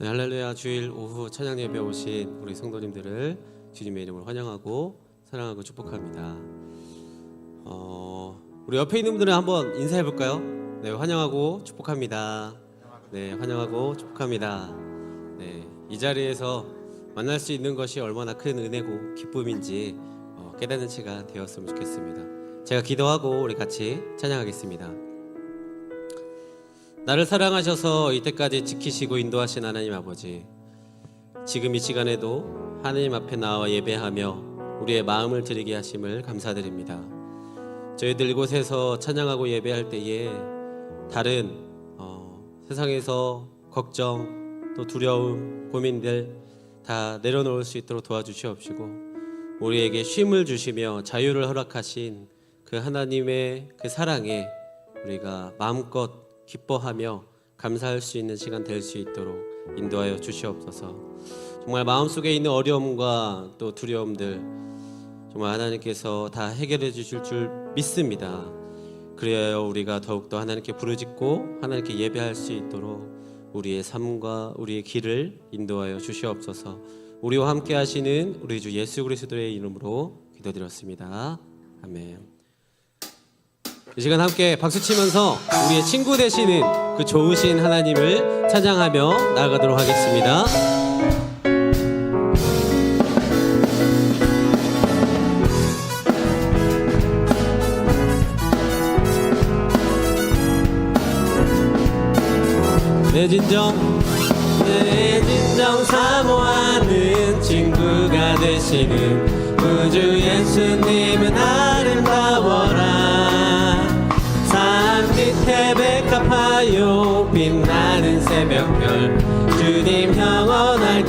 네, 할렐루야 주일 오후 찬양 예배 오신 우리 성도님들을 주님의 이름으로 환영하고 사랑하고 축복합니다. 어, 우리 옆에 있는 분들은 한번 인사해 볼까요? 네, 환영하고 축복합니다. 네, 환영하고 축복합니다. 네, 이 자리에서 만날 수 있는 것이 얼마나 큰 은혜고 기쁨인지 어, 깨닫는 시간 되었으면 좋겠습니다. 제가 기도하고 우리 같이 찬양하겠습니다. 나를 사랑하셔서 이때까지 지키시고 인도하신 하나님 아버지 지금 이 시간에도 하나님 앞에 나와 예배하며 우리의 마음을 드리게 하심을 감사드립니다. 저희들 이곳에서 찬양하고 예배할 때에 다른 어, 세상에서 걱정 또 두려움 고민들 다 내려놓을 수 있도록 도와주시옵시고 우리에게 쉼을 주시며 자유를 허락하신 그 하나님의 그 사랑에 우리가 마음껏 기뻐하며 감사할 수 있는 시간 될 수 있도록 인도하여 주시옵소서. 정말 마음속에 있는 어려움과 또 두려움들 정말 하나님께서 다 해결해 주실 줄 믿습니다. 그래야 우리가 더욱더 하나님께 부르짖고 하나님께 예배할 수 있도록 우리의 삶과 우리의 길을 인도하여 주시옵소서. 우리와 함께 하시는 우리 주 예수 그리스도의 이름으로 기도드렸습니다. 아멘. 이 시간 함께 박수 치면서 우리의 친구 되시는 그 좋으신 하나님을 찬양하며 나아가도록 하겠습니다. 내 진정 내 진정 사모하는 친구가 되시는 우주 예수님은 아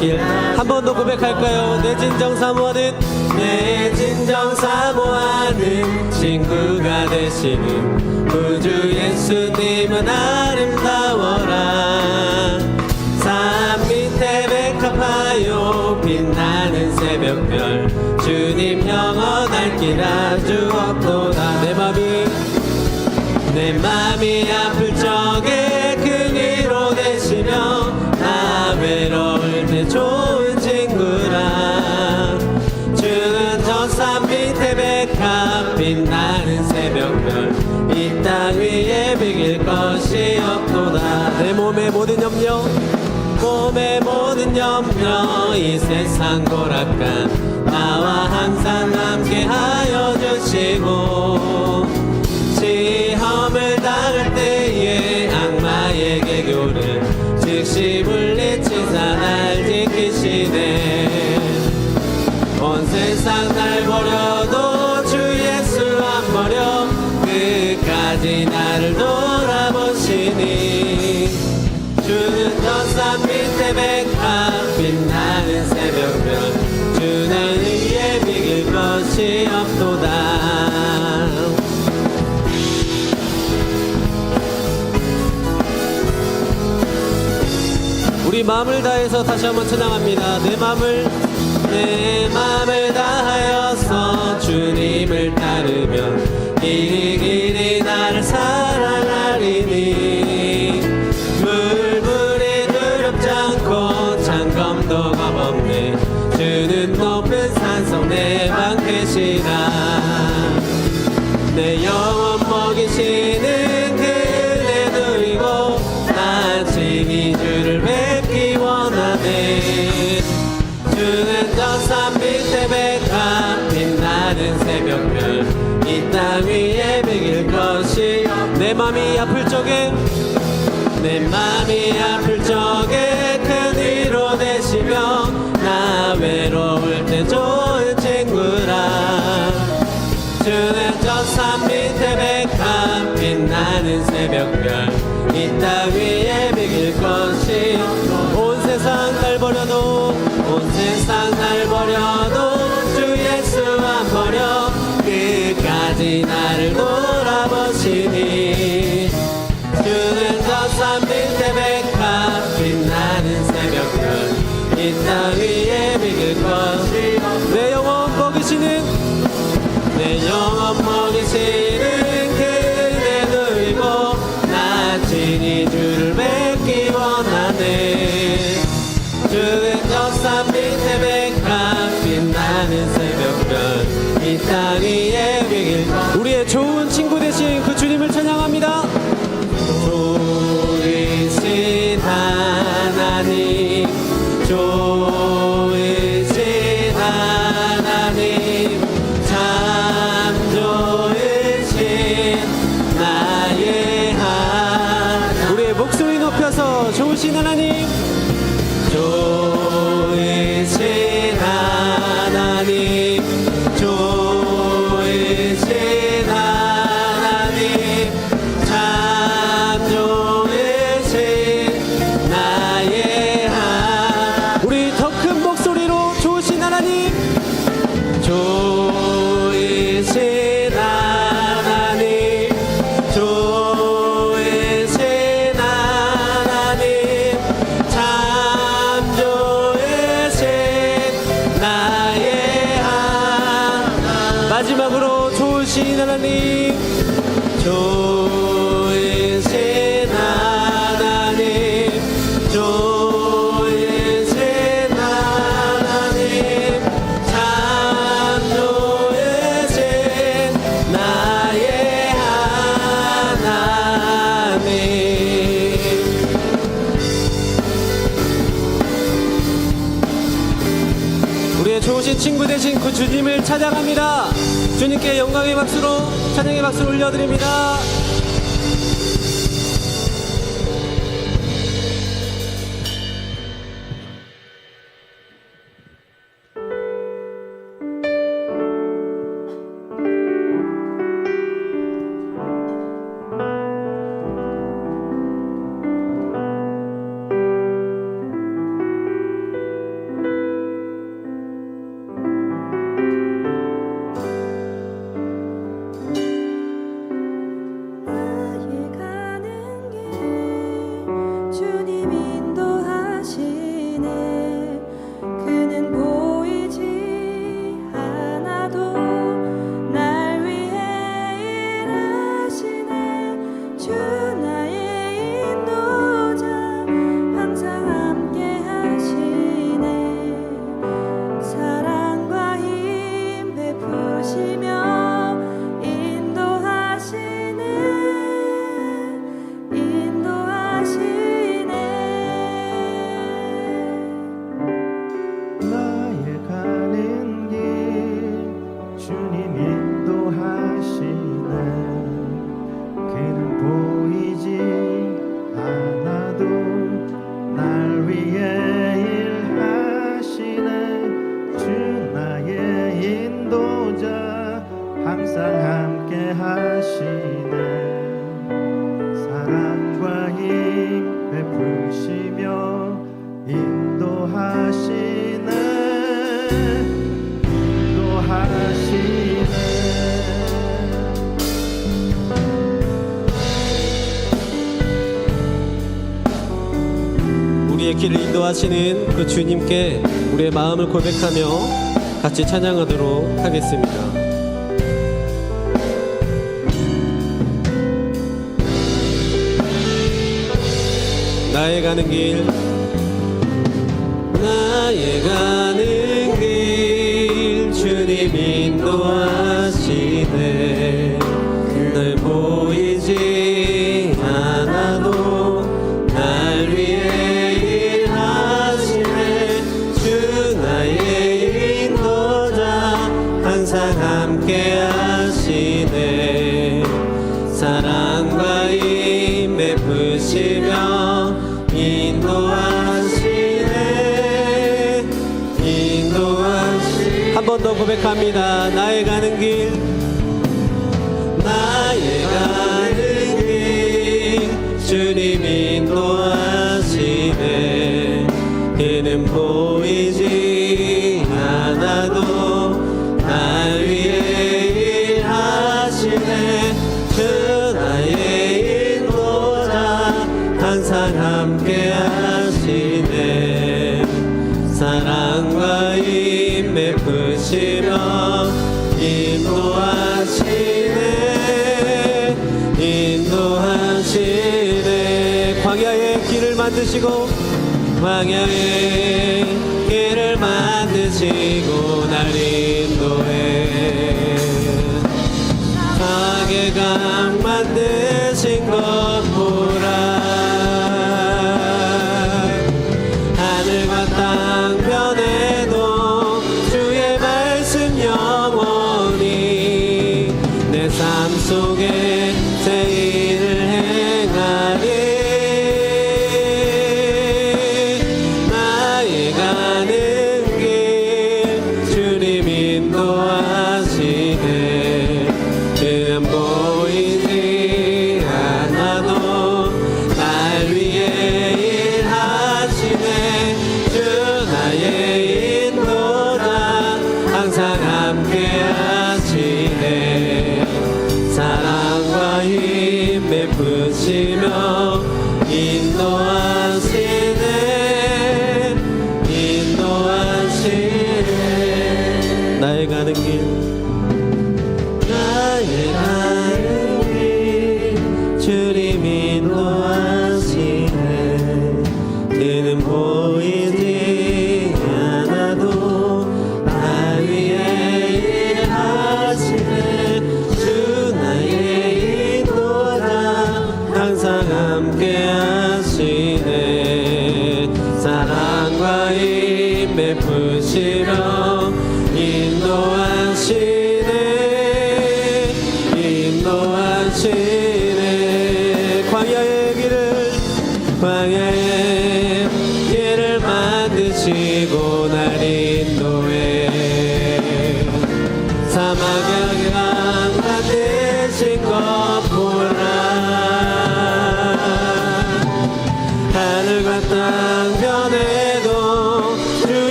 길. 한 번 더 고백할까요? 내 진정 사모하는 내 진정 사모하는 친구가 되시는 우주 예수님은 아름다워라. 산 밑에 백합하여 빛나는 새벽별 주님 영원할 길 아주 없도다. 내 맘이 내 맘이 아플 적에 모든 염려 몸의 모든 염려 이 세상 고락간 나와 항상 함께 하여 주시고 시험을 당할 때에 악마의 개교를 즉시 물리치사 날 지키시네. 온 세상 날 버려 우리 마음을 다해서 다시 한번 찬양합니다. 내 마음을 내 마음을 다하여서 주님을 따르면 이길 외로울 때 좋은 친구라. 주는 저산 밑에 백합 빛나는 새벽별 이땅위 주님을 찬양합니다. 주님께 영광의 박수로 찬양의 박수를 올려드립니다. 항상 함께 하시네. 사랑과 힘 베푸시며 인도하시네. 우리의 길을 인도하시는 그 주님께 우리의 마음을 고백하며 같이 찬양하도록 하겠습니다. 나의 가는 길. 나의 가는 길 번 더 고백합니다. 나의 가는 길, 나의 가는 길, 주님 인도하 하시네 광야의 길을 만드시고 광야의 길을 만드시고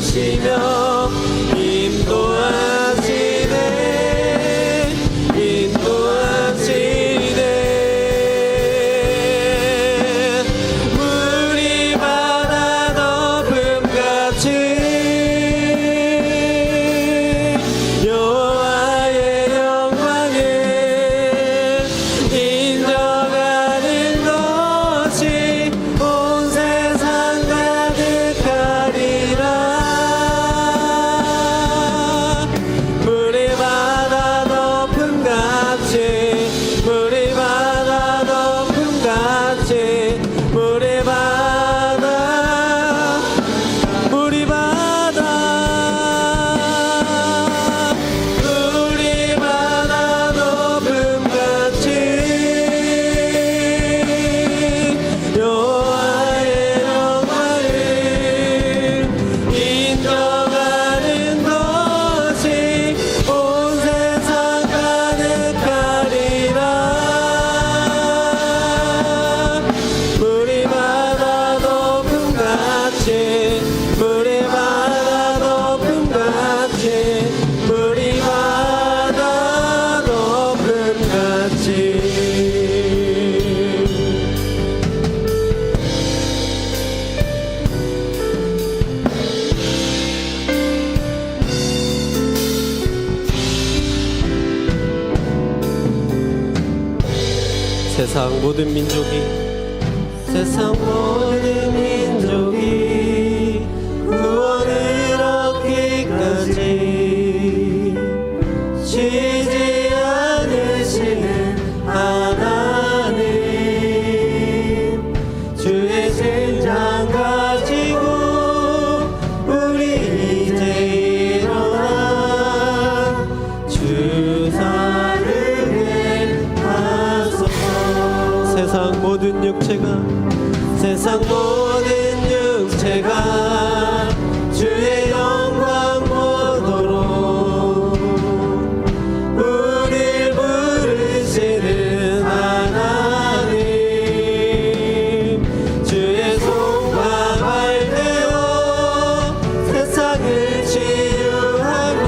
주시면 모든 민족이 세상원 모든 육체가 주의 영광 보도록 우리 부르시는 하나님. 주의 손과 발 되어 세상을 치유하고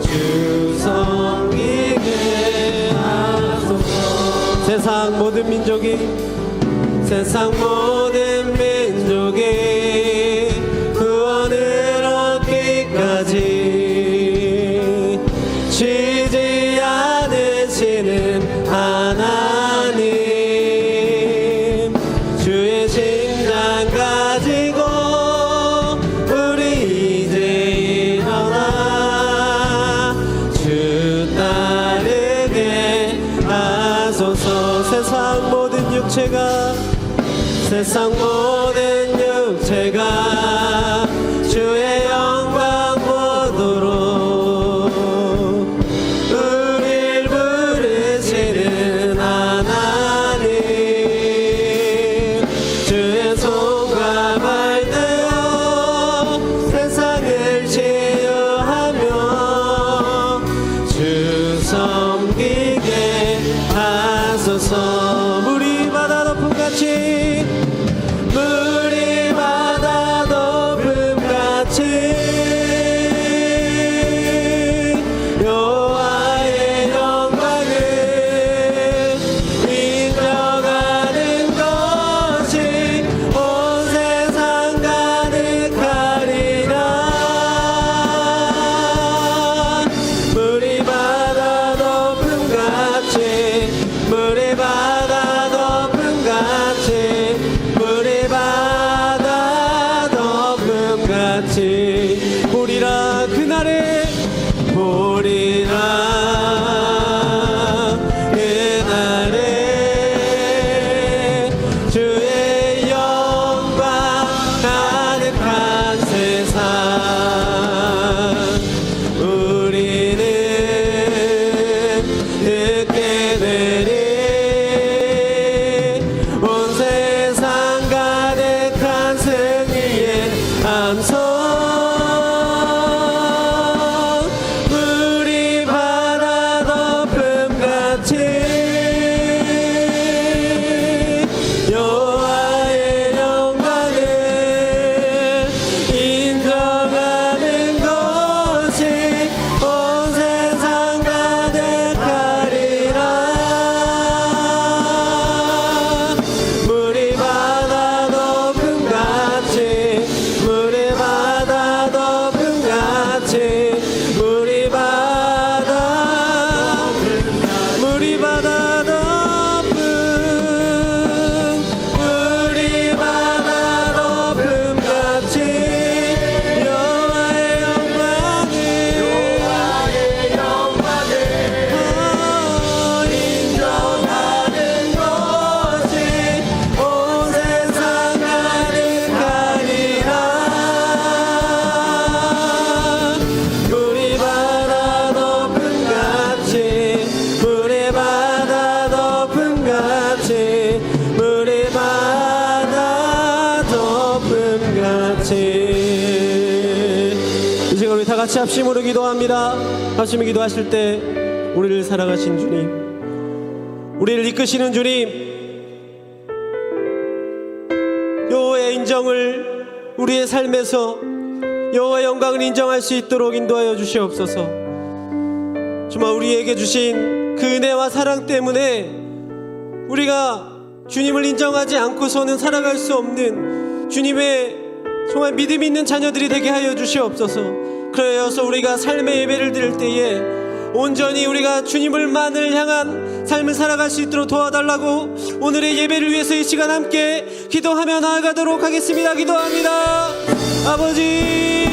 주 성이게 하소서. 세상 모든 민족이 세상 모든 민족이 구원을 얻기까지 쉬지 않으시는 하나님 주의 신장 가지고 우리 이제 일어나 주 따르게 하소서. 세상 모든 육체가 세상 모든 육체가 합심을 기도하실 때 우리를 사랑하신 주님 우리를 이끄시는 주님 여호와의 인정을 우리의 삶에서 여호와의 영광을 인정할 수 있도록 인도하여 주시옵소서. 정말 우리에게 주신 그 은혜와 사랑 때문에 우리가 주님을 인정하지 않고서는 살아갈 수 없는 주님의 정말 믿음 있는 자녀들이 되게 하여 주시옵소서. 그래서 우리가 삶의 예배를 드릴 때에 온전히 우리가 주님을만을 향한 삶을 살아갈 수 있도록 도와달라고 오늘의 예배를 위해서 이 시간 함께 기도하며 나아가도록 하겠습니다. 기도합니다. 아버지